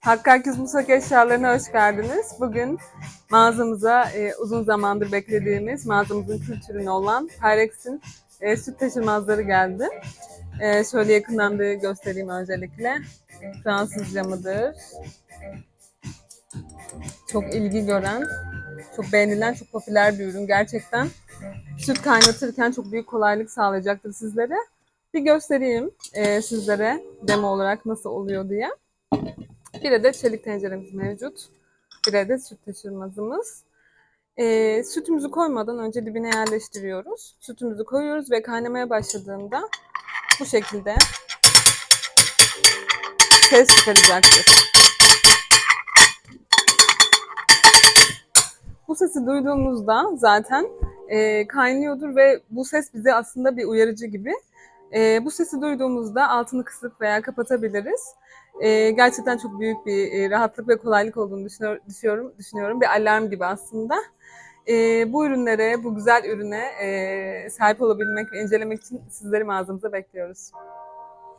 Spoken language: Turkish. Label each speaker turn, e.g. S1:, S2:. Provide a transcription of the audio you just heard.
S1: Hakkı Aküz Mutfak Eşyalarına hoş geldiniz. Bugün mağazamıza e, uzun zamandır beklediğimiz mağazamızın kültürünü olan Pyrex'in e, süt taşımazları geldi. E, şöyle yakından bir göstereyim öncelikle. Fransızca mıdır? Çok ilgi gören, çok beğenilen, çok popüler bir ürün gerçekten. Süt kaynatırken çok büyük kolaylık sağlayacaktır sizlere. Bir göstereyim e, sizlere demo olarak nasıl oluyor diye. Bir adet çelik tenceremiz mevcut. Bir adet süt taşırmazımız. Ee, sütümüzü koymadan önce dibine yerleştiriyoruz. Sütümüzü koyuyoruz ve kaynamaya başladığında bu şekilde ses çıkaracaktır. Bu sesi duyduğumuzda zaten e, kaynıyordur ve bu ses bize aslında bir uyarıcı gibi. E, bu sesi duyduğumuzda altını kısıp veya kapatabiliriz. E, gerçekten çok büyük bir e, rahatlık ve kolaylık olduğunu düşünüyor- düşünüyorum. Düşünüyorum bir alarm gibi aslında. E, bu ürünlere, bu güzel ürüne e, sahip olabilmek ve incelemek için sizleri mağazamıza bekliyoruz.